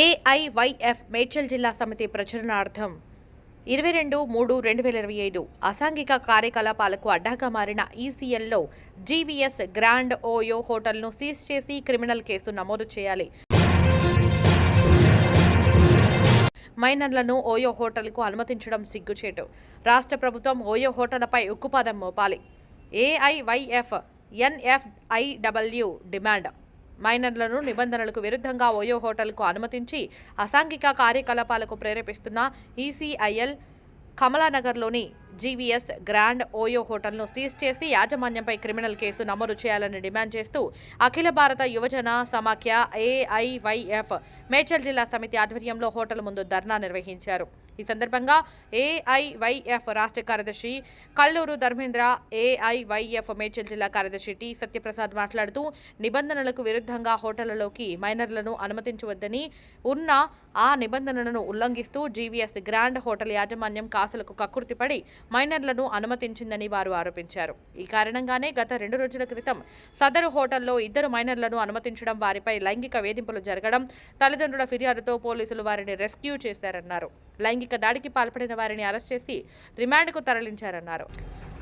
AIYF Medchal జిల్లా సమితి ప్రచురణార్థం. ఇరవై రెండు మూడు రెండు వేల ఇరవై ఐదు అసాంఘిక కార్యకలాపాలకు అడ్డాగా మారిన ఈసీఎల్లో జీవీఎస్ గ్రాండ్ ఓయో హోటల్ను సీజ్ చేసి క్రిమినల్ కేసు నమోదు చేయాలి. మైనర్లను ఓయో హోటల్కు అనుమతించడం సిగ్గుచేటు. రాష్ట్ర ప్రభుత్వం ఓయో హోటళ్ళపై ఉక్కుపాదం మోపాలి. AIYF NFIW demand. మైనర్లను నిబంధనలకు విరుద్ధంగా ఓయో హోటల్కు అనుమతించి అసాంఘిక కార్యకలాపాలకు ప్రేరేపిస్తున్న ఈసీఐఎల్ కమలానగర్లోని జీవీఎస్ గ్రాండ్ ఓయో హోటల్ను సీజ్ చేసి యాజమాన్యంపై క్రిమినల్ కేసు నమోదు చేయాలని డిమాండ్ చేస్తూ అఖిల భారత యువజన సమాఖ్య ఏఐవైఎఫ్ మేడ్చల్ జిల్లా సమితి ఆధ్వర్యంలో హోటల్ ముందు ధర్నా నిర్వహించారు. ఈ సందర్భంగా ఏఐవైఎఫ్ రాష్ట్ర కార్యదర్శి కల్లూరు ధర్మేంద్ర ఏఐవైఎఫ్ మేడ్చల్ జిల్లా కార్యదర్శి టి సత్యప్రసాద్ మాట్లాడుతూ నిబంధనలకు విరుద్ధంగా హోటళ్ళలోకి మైనర్లను అనుమతించవద్దని ఉన్న ఆ నిబంధనలను ఉల్లంఘిస్తూ జీవీఎస్ గ్రాండ్ హోటల్ యాజమాన్యం కాసులకు కక్కుర్తిపడి మైనర్లను అనుమతించిందని వారు ఆరోపించారు. ఈ కారణంగానే గత రెండు రోజుల క్రితం సదరు హోటల్లో ఇద్దరు మైనర్లను అనుమతించడం వారిపై లైంగిక వేధింపులు జరగడం తల్లిదండ్రుల ఫిర్యాదుతో పోలీసులు వారిని రెస్క్యూ చేశారన్నారు. లైంగిక దాడికి పాల్పడిన వారిని అరెస్ట్ చేసి రిమాండ్కు తరలించారన్నారు.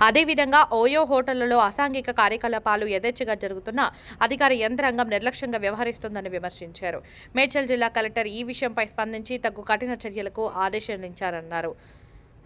అదేవిధంగా ఓయో హోటళ్ళలో అసాంఘిక కార్యకలాపాలు యథేచ్ఛగా జరుగుతున్న అధికార యంత్రాంగం నిర్లక్ష్యంగా వ్యవహరిస్తుందని విమర్శించారు. మేడ్చల్ జిల్లా కలెక్టర్ ఈ విషయంపై స్పందించి తగు కఠిన చర్యలకు ఆదేశించారన్నారు.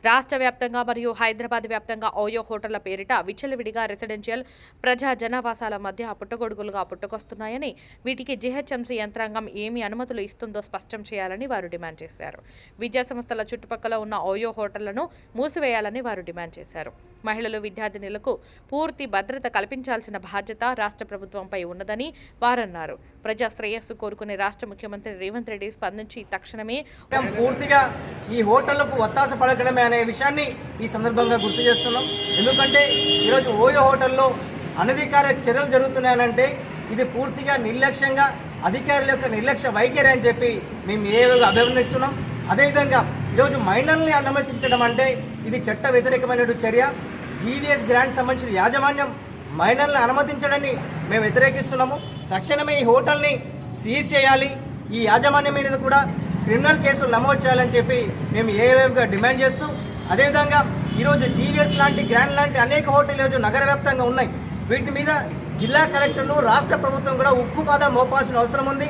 రాష్ట్ర వ్యాప్తంగా మరియు హైదరాబాద్ వ్యాప్తంగా ఓయో హోటళ్ళ పేరిట విచ్చలవిడిగా రెసిడెన్షియల్ ప్రజా జనావాసాల మధ్య పుట్టగొడుగులుగా పుట్టుకొస్తున్నాయని వీటికి జీహెచ్ఎంసీ యంత్రాంగం ఏమి అనుమతులు ఇస్తుందో స్పష్టం చేయాలని వారు డిమాండ్ చేశారు. విద్యాసంస్థల చుట్టుపక్కల ఉన్న ఓయో హోటళ్ళను మూసివేయాలని వారు డిమాండ్ చేశారు. మహిళలు విద్యార్థినులకు పూర్తి భద్రత కల్పించాల్సిన బాధ్యత రాష్ట్ర ప్రభుత్వంపై ఉన్నదని వారన్నారు. ప్రజా శ్రేయస్సు కోరుకునే రాష్ట్ర ముఖ్యమంత్రి రేవంత్ రెడ్డి స్పందించి తక్షణమే పూర్తిగా ఈ హోటళ్ళకు ఒత్తాస పలకడమే అనే విషయాన్ని ఈ సందర్భంగా గుర్తు చేస్తున్నాం. ఎందుకంటే ఈరోజు ఓయో హోటల్లో అనధికార చర్యలు జరుగుతున్నాయనంటే ఇది పూర్తిగా నిర్లక్ష్యంగా అధికారుల యొక్క నిర్లక్ష్య వైఖరి అని చెప్పి మేము ఏ అభివర్ణిస్తున్నాం. అదేవిధంగా ఈరోజు మైనర్ని అనుమతించడం అంటే ఇది చట్ట వ్యతిరేకమైన చర్య. జీవీఎస్ గ్రాంట్ సంబంధించిన యాజమాన్యం మైనర్లను అనుమతించడాన్ని మేము వ్యతిరేకిస్తున్నాము. తక్షణమే ఈ హోటల్ని సీజ్ చేయాలి. ఈ యాజమాన్యం మీద కూడా క్రిమినల్ కేసులు నమోదు చేయాలని చెప్పి మేము ఏవేవిగా డిమాండ్ చేస్తూ అదేవిధంగా ఈరోజు జీవీఎస్ లాంటి గ్రాండ్ లాంటి అనేక హోటల్ ఈరోజు నగర వ్యాప్తంగా ఉన్నాయి. వీటి మీద జిల్లా కలెక్టర్లు రాష్ట్ర ప్రభుత్వం కూడా ఉక్కు పాదం మోపాల్సిన అవసరం ఉంది.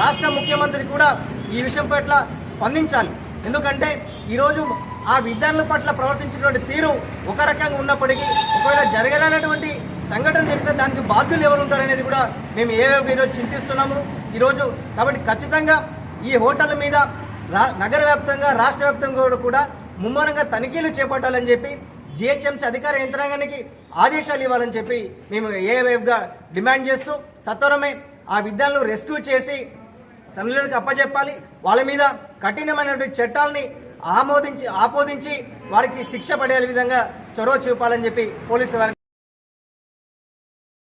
రాష్ట్ర ముఖ్యమంత్రి కూడా ఈ విషయం పట్ల స్పందించాలి. ఎందుకంటే ఈరోజు ఆ విద్యార్థుల పట్ల ప్రవర్తించినటువంటి తీరు ఒక రకంగా ఉన్నప్పటికీ ఒకవేళ జరగలేనటువంటి సంఘటన జరిగితే దానికి బాధ్యులు ఎవరు ఉంటారనేది కూడా మేము ఏ ఈరోజు చింతిస్తున్నాము ఈరోజు. కాబట్టి ఖచ్చితంగా ఈ హోటల్ మీద రా నగర వ్యాప్తంగా రాష్ట్ర వ్యాప్తంగా కూడా ముమ్మరంగా తనిఖీలు చేపట్టాలని చెప్పి జిహెచ్ఎంసీ అధికార యంత్రాంగానికి ఆదేశాలు ఇవ్వాలని చెప్పి మేము ఏ డిమాండ్ చేస్తూ సత్వరమే ఆ విద్యార్థులను రెస్క్యూ చేసి తల్లిదండ్రులకు అప్పచెప్పాలి వాళ్ళ మీద కఠినమైనటువంటి చట్టాలని ఆమోదించి ఆపోదించి వారికి శిక్ష పడే విధంగా చొరవ చూపాలని చెప్పి పోలీసు వారికి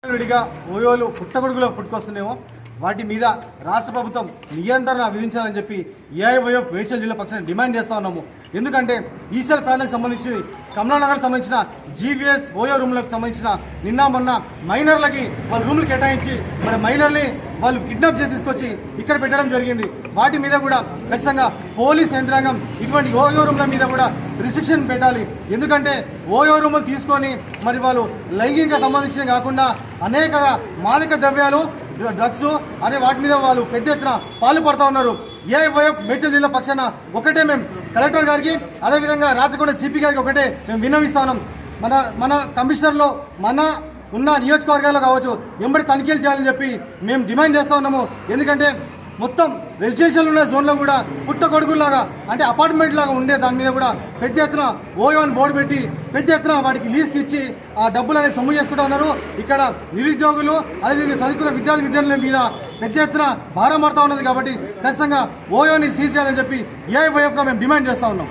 విడిగా ఓయోలు పుట్టగొడుగులో పుట్టుకొస్తున్నాయేమో వాటి మీద రాష్ట్ర ప్రభుత్వం నియంత్రణ విధించాలని చెప్పి ఏఐఓ మేడ్చల్ జిల్లా పక్షాన్ని డిమాండ్ చేస్తా ఉన్నాము. ఎందుకంటే ఈసల్ ప్రాంతానికి సంబంధించి కమలానగర్ సంబంధించిన జీవీఎస్ ఓయో రూమ్లకు సంబంధించిన నిన్న మొన్న మైనర్లకి వాళ్ళ రూమ్లు కేటాయించి మన మైనర్ని వాళ్ళు కిడ్నాప్ చేసి తీసుకొచ్చి ఇక్కడ పెట్టడం జరిగింది. వాటి మీద కూడా ఖచ్చితంగా పోలీస్ యంత్రాంగం ఇటువంటి ఓయో రూమ్ల మీద కూడా రిస్ట్రిక్షన్ పెట్టాలి. ఎందుకంటే ఓయో రూములు తీసుకొని మరి వాళ్ళు లైంగిక సంబంధించిన కాకుండా అనేక మాలిక ద్రవ్యాలు డ్రగ్స్ అనే వాటి మీద వాళ్ళు పెద్ద ఎత్తున పాల్పడుతూ ఉన్నారు. ఏ వైఎఫ్ మేడ్చల్ జిల్లా పక్షాన ఒకటే మేము కలెక్టర్ గారికి అదేవిధంగా రాచకొండ సిపి గారికి ఒకటే మేము విన్నవిస్తా ఉన్నాం. మన మన కమిషనర్లో మన ఉన్న నియోజకవర్గాల్లో కావచ్చు ఎంబడి తనిఖీలు చేయాలని చెప్పి మేము డిమాండ్ చేస్తూ ఉన్నాము. ఎందుకంటే మొత్తం రెసిడెన్షియల్ ఉన్న జోన్లో కూడా పుట్ట కొడుకులాగా అంటే అపార్ట్మెంట్ లాగా ఉండే దాని మీద కూడా పెద్ద ఎత్తున ఓయోన్ బోర్డు పెట్టి పెద్ద ఎత్తున వాటికి లీజ్కి ఇచ్చి ఆ డబ్బులు అనేది సొమ్ము చేసుకుంటా ఉన్నారు. ఇక్కడ నిరుద్యోగులు అదేవిధంగా చదువుకున్న విద్యార్థి విద్యార్థుల మీద పెద్ద ఎత్తున భారం పడుతూ ఉన్నది కాబట్టి ఖచ్చితంగా ఓయోని సీజ్ చేయాలని చెప్పి ఏఐవైఎఫ్గా మేము డిమాండ్ చేస్తూ ఉన్నాం.